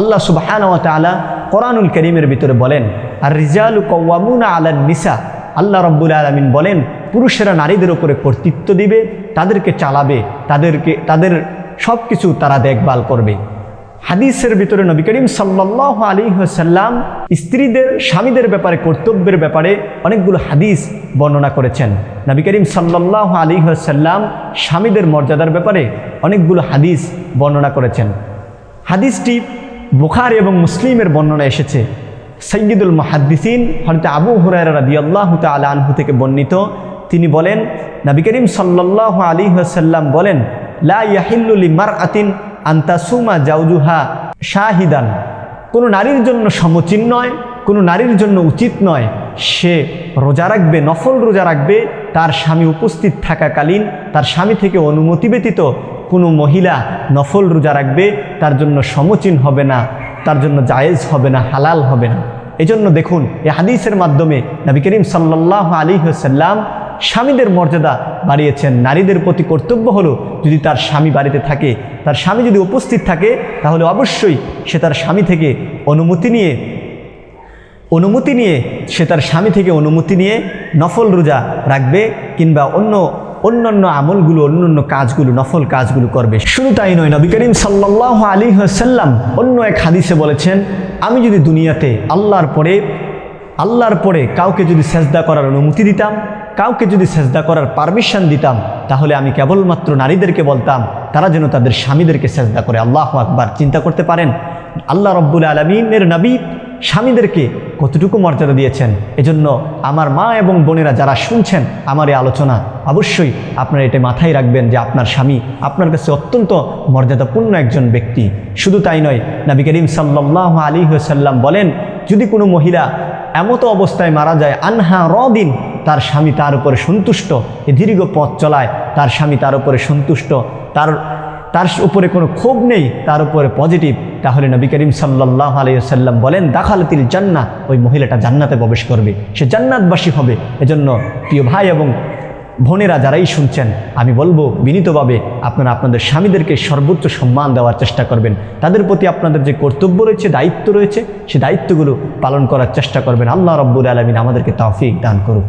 আল্লাহ সুবাহান তালা কোরআনুল করিমের ভিতরে বলেন আর রিজালু কওয়ামুনা আলান নিসা। আল্লাহ রব্বুল আলমিন বলেন, পুরুষেরা নারীদের উপরে কর্তৃত্ব দিবে, তাদেরকে চালাবে, তাদেরকে, তাদের সব কিছু তারা দেখভাল করবে। হাদিসের ভিতরে নবী করিম সাল্লাহ আলী সাল্লাম স্ত্রীদের, স্বামীদের ব্যাপারে, কর্তব্যের ব্যাপারে অনেকগুলো হাদিস বর্ণনা করেছেন। নবী করিম সাল্লাহ আলী সাল্লাম স্বামীদের মর্যাদার ব্যাপারে অনেকগুলো হাদিস বর্ণনা করেছেন। হাদিসটি বুখারি এবং মুসলিমের বর্ণনা এসেছে। সৈয়দুল মাহাদ্দিসিন হয়তো আবু হুরায়রা রাদি আল্লাহ তালা আনহু থেকে বর্ণিত। তিনি বলেন, নবী করিম সাল্লাহ আলী সাল্লাম বলেন, লা মার আতিন আন্তাসুমা জাউজুহা শাহিদান। কোনো নারীর জন্য সমচিন নয়, কোনো নারীর জন্য উচিত নয়। সে রোজা রাখবে, নফল রোজা রাখবে, তার স্বামী উপস্থিত থাকাকালীন তার স্বামী থেকে অনুমতি ব্যতীত কোনো মহিলা নফল রোজা রাখবে, তার জন্য সমচীন হবে না, তার জন্য জায়েজ হবে না, হালাল হবে না। এজন্য দেখুন এ হাদিসের মাধ্যমে নবী করিম সাল্লাহ আলী সাল্লাম স্বামীদের মর্যাদা বাড়িয়েছেন। নারীদের প্রতি কর্তব্য হলো যদি তার স্বামী বাড়িতে থাকে, তার স্বামী যদি উপস্থিত থাকে, তাহলে অবশ্যই সে তার স্বামী থেকে অনুমতি নিয়ে অনুমতি নিয়ে সে তার স্বামী থেকে অনুমতি নিয়ে নফল রোজা রাখবে কিংবা অন্য অন্যান্য আমলগুলো, অন্যান্য কাজগুলো, নফল কাজগুলো করবে। শুধু তাই নয়, নবী করিম সাল্লাহ আলী সাল্লাম অন্য এক হাদিসে বলেছেন, আমি যদি দুনিয়াতে আল্লাহর পরে আল্লাহর পরে কাউকে যদি সেজদা করার অনুমতি দিতাম, কাউকে যদি সেজদা করার পারমিশন দিতাম, তাহলে আমি কেবলমাত্র নারীদেরকে বলতাম, তারা যেন তাদের স্বামীদেরকে সেজদা করে। আল্লাহ আকবার। চিন্তা করতে পারেন, আল্লাহ রব্বুল আলমিনের নবী স্বামীদেরকে কতটুকু মর্যাদা দিয়েছেন? এজন্য আমার মা এবং বোনেরা যারা শুনছেন আমার এই আলোচনা, অবশ্যই আপনারা এটা মাথায় রাখবেন যে আপনার স্বামী আপনার কাছে অত্যন্ত মর্যাদাপূর্ণ একজন ব্যক্তি। শুধু তাই নয়, নবী করিম সাল্লাহ আলী সাল্লাম বলেন, যদি কোনো মহিলা এমত অবস্থায় মারা যায়, আনহা রদিন, তার স্বামী তার উপরে সন্তুষ্ট। এ দীর্ঘ পথ চলায় তার স্বামী তার উপরে সন্তুষ্ট। তার তার উপরে কোনো ক্ষোভ নেই, তার উপরে পজিটিভ। তাহলে নবী করিম সাল্লাহ আলাইসাল্লাম বলেন, দাখালতিল জান্না ওই মহিলাটা জান্নাতে প্রবেশ করবে। সে জান্নাতবাসী হবে। এজন্য প্রিয় ভাই এবং বোনেরা যারাই শুনছেন, আমি বলব বিনীতভাবে আপনারা আপনাদের স্বামীদেরকে সর্বোচ্চ সম্মান দেওয়ার চেষ্টা করবেন। তাদের প্রতি আপনাদের যে কর্তব্য রয়েছে, দায়িত্ব রয়েছে, সে দায়িত্বগুলো পালন করার চেষ্টা করবেন। আল্লাহ রব্বুল আলমিন আমাদেরকে তাফিক দান করুক।